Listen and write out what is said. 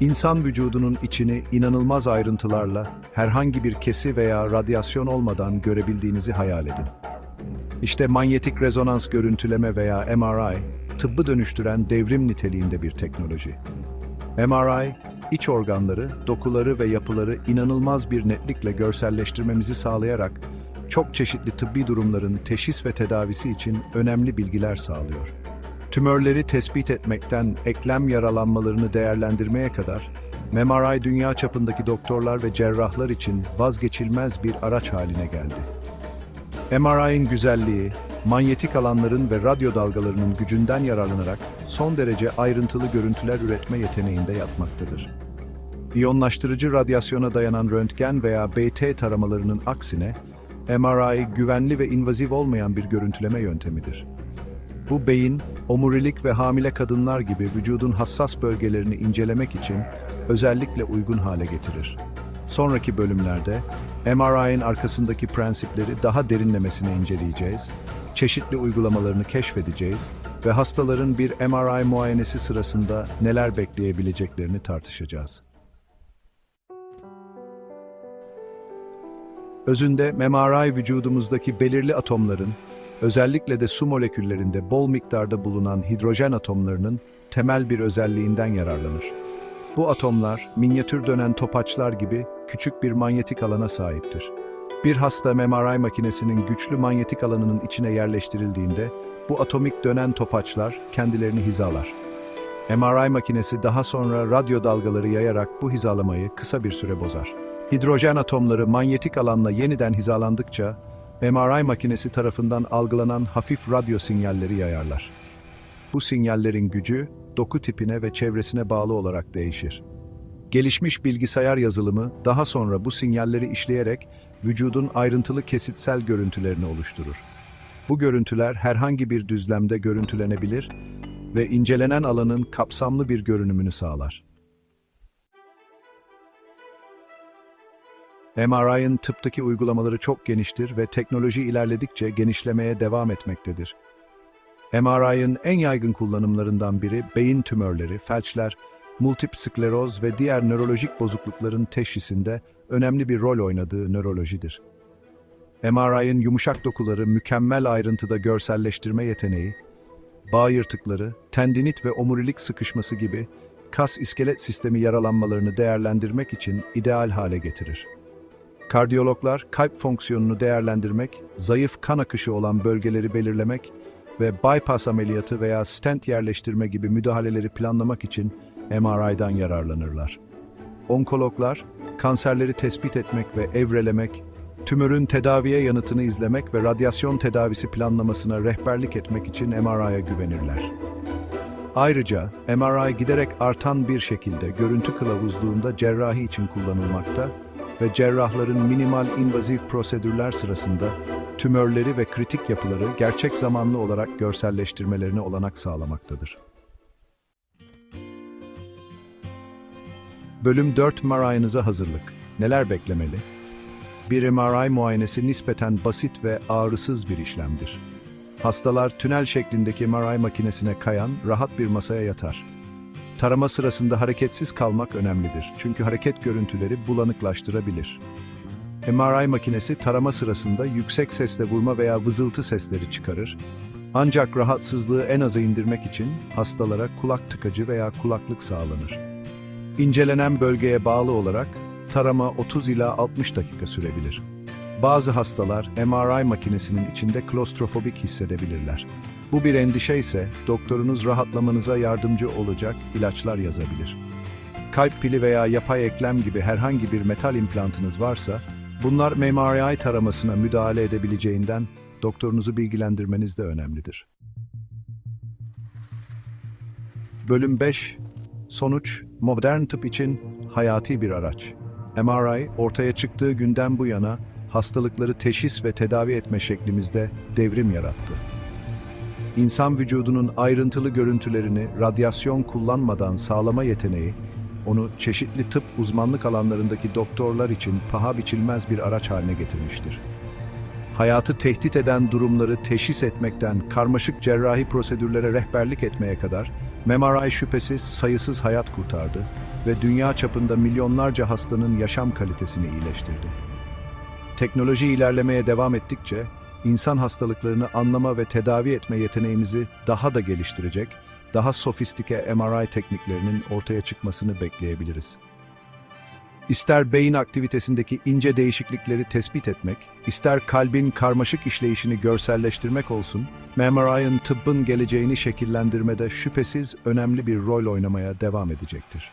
İnsan vücudunun içini inanılmaz ayrıntılarla herhangi bir kesi veya radyasyon olmadan görebildiğinizi hayal edin. İşte manyetik rezonans görüntüleme veya MRI, tıbbı dönüştüren devrim niteliğinde bir teknoloji. MRI, iç organları, dokuları ve yapıları inanılmaz bir netlikle görselleştirmemizi sağlayarak çok çeşitli tıbbi durumların teşhis ve tedavisi için önemli bilgiler sağlıyor. Tümörleri tespit etmekten eklem yaralanmalarını değerlendirmeye kadar, MRI dünya çapındaki doktorlar ve cerrahlar için vazgeçilmez bir araç haline geldi. MRI'ın güzelliği, manyetik alanların ve radyo dalgalarının gücünden yararlanarak son derece ayrıntılı görüntüler üretme yeteneğinde yatmaktadır. İyonlaştırıcı radyasyona dayanan röntgen veya BT taramalarının aksine, MRI güvenli ve invaziv olmayan bir görüntüleme yöntemidir. Bu beyin, omurilik ve hamile kadınlar gibi vücudun hassas bölgelerini incelemek için özellikle uygun hale getirir. Sonraki bölümlerde MRI'nin arkasındaki prensipleri daha derinlemesine inceleyeceğiz, çeşitli uygulamalarını keşfedeceğiz ve hastaların bir MRI muayenesi sırasında neler bekleyebileceklerini tartışacağız. Özünde MRI vücudumuzdaki belirli atomların, özellikle de su moleküllerinde bol miktarda bulunan hidrojen atomlarının temel bir özelliğinden yararlanır. Bu atomlar, minyatür dönen topaçlar gibi küçük bir manyetik alana sahiptir. Bir hasta MRI makinesinin güçlü manyetik alanının içine yerleştirildiğinde, bu atomik dönen topaçlar kendilerini hizalar. MRI makinesi daha sonra radyo dalgaları yayarak bu hizalamayı kısa bir süre bozar. Hidrojen atomları manyetik alanla yeniden hizalandıkça, MRI makinesi tarafından algılanan hafif radyo sinyalleri yayarlar. Bu sinyallerin gücü, doku tipine ve çevresine bağlı olarak değişir. Gelişmiş bilgisayar yazılımı daha sonra bu sinyalleri işleyerek vücudun ayrıntılı kesitsel görüntülerini oluşturur. Bu görüntüler herhangi bir düzlemde görüntülenebilir ve incelenen alanın kapsamlı bir görünümünü sağlar. MRI'ın tıptaki uygulamaları çok geniştir ve teknoloji ilerledikçe genişlemeye devam etmektedir. MRI'ın en yaygın kullanımlarından biri beyin tümörleri, felçler, multip skleroz ve diğer nörolojik bozuklukların teşhisinde önemli bir rol oynadığı nörolojidir. MRI'ın yumuşak dokuları mükemmel ayrıntıda görselleştirme yeteneği, bağ yırtıkları, tendinit ve omurilik sıkışması gibi kas iskelet sistemi yaralanmalarını değerlendirmek için ideal hale getirir. Kardiyologlar kalp fonksiyonunu değerlendirmek, zayıf kan akışı olan bölgeleri belirlemek ve bypass ameliyatı veya stent yerleştirme gibi müdahaleleri planlamak için MRI'dan yararlanırlar. Onkologlar, kanserleri tespit etmek ve evrelemek, tümörün tedaviye yanıtını izlemek ve radyasyon tedavisi planlamasına rehberlik etmek için MRI'ye güvenirler. Ayrıca MRI giderek artan bir şekilde görüntü kılavuzluğunda cerrahi için kullanılmakta ve cerrahların minimal invazif prosedürler sırasında tümörleri ve kritik yapıları gerçek zamanlı olarak görselleştirmelerine olanak sağlamaktadır. Bölüm 4 MRI'nıza hazırlık. Neler beklemeli? Bir MRI muayenesi nispeten basit ve ağrısız bir işlemdir. Hastalar tünel şeklindeki MRI makinesine kayan rahat bir masaya yatar. Tarama sırasında hareketsiz kalmak önemlidir. Çünkü hareket görüntüleri bulanıklaştırabilir. MRI makinesi tarama sırasında yüksek sesle vurma veya vızıltı sesleri çıkarır. Ancak rahatsızlığı en aza indirmek için hastalara kulak tıkacı veya kulaklık sağlanır. İncelenen bölgeye bağlı olarak tarama 30 ila 60 dakika sürebilir. Bazı hastalar MRI makinesinin içinde klostrofobik hissedebilirler. Bu bir endişe ise doktorunuz rahatlamanıza yardımcı olacak ilaçlar yazabilir. Kalp pili veya yapay eklem gibi herhangi bir metal implantınız varsa, bunlar MRI taramasına müdahale edebileceğinden doktorunuzu bilgilendirmeniz de önemlidir. Bölüm 5 Sonuç, modern tıp için hayati bir araç. MRI, ortaya çıktığı günden bu yana hastalıkları teşhis ve tedavi etme şeklimizde devrim yarattı. İnsan vücudunun ayrıntılı görüntülerini radyasyon kullanmadan sağlama yeteneği, onu çeşitli tıp uzmanlık alanlarındaki doktorlar için paha biçilmez bir araç haline getirmiştir. Hayatı tehdit eden durumları teşhis etmekten karmaşık cerrahi prosedürlere rehberlik etmeye kadar MRI şüphesiz sayısız hayat kurtardı ve dünya çapında milyonlarca hastanın yaşam kalitesini iyileştirdi. Teknoloji ilerlemeye devam ettikçe insan hastalıklarını anlama ve tedavi etme yeteneğimizi daha da geliştirecek, daha sofistike MRI tekniklerinin ortaya çıkmasını bekleyebiliriz. İster beyin aktivitesindeki ince değişiklikleri tespit etmek, ister kalbin karmaşık işleyişini görselleştirmek olsun, MRI'ın tıbbın geleceğini şekillendirmede şüphesiz önemli bir rol oynamaya devam edecektir.